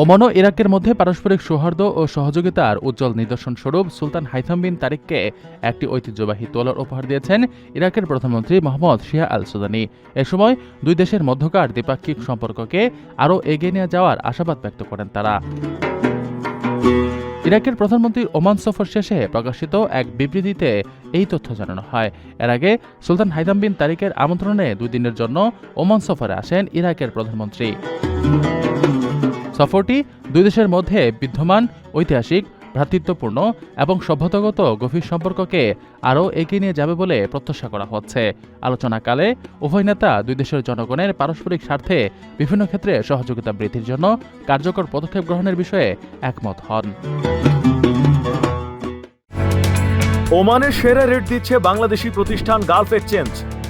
Oman ও ইরাকের মধ্যে পারস্পরিক সৌহার্দ্য ও সহযোগিতার উজ্জ্বল নিদর্শন স্বরূপ সুলতান হাইথাম বিন তারিককে একটি ঐতিহ্যবাহী তোলার উপহার দিয়েছেন ইরাকের প্রধানমন্ত্রী মোহাম্মদ শিয়া আল সুদানি এ সময় দুই দেশের মধ্যকার দ্বিপাক্ষিক সম্পর্ককে আরও এগিয়ে নিয়ে যাওয়ার আশাবাদ ব্যক্ত করেন তারা। ইরাকের প্রধানমন্ত্রীর ওমান সফর শেষে প্রকাশিত এক বিবৃতিতে এই তথ্য জানানো হয়। এর আগে সুলতান হাইদাম বিন তারিকের আমন্ত্রণে দুই দিনের জন্য ওমান সফরে আসেন ইরাকের প্রধানমন্ত্রী। সফরটি দুই দেশের মধ্যে বিদ্যমান, ঐতিহাসিক, ভ্রাতৃত্বপূর্ণ এবং সভ্যতাগত গভীর সম্পর্ককে আরও এগিয়ে নিয়ে যাবে বলে প্রত্যাশা করা হচ্ছে। আলোচনাকালে উভয় নেতা দুই দেশের জনগণের পারস্পরিক স্বার্থে বিভিন্ন ক্ষেত্রে সহযোগিতা বৃদ্ধির জন্য কার্যকর পদক্ষেপ গ্রহণের বিষয়ে একমত হন। ওমানের সেরা রেট দিচ্ছে বাংলাদেশি প্রতিষ্ঠান গালফ এক্সচেঞ্জ।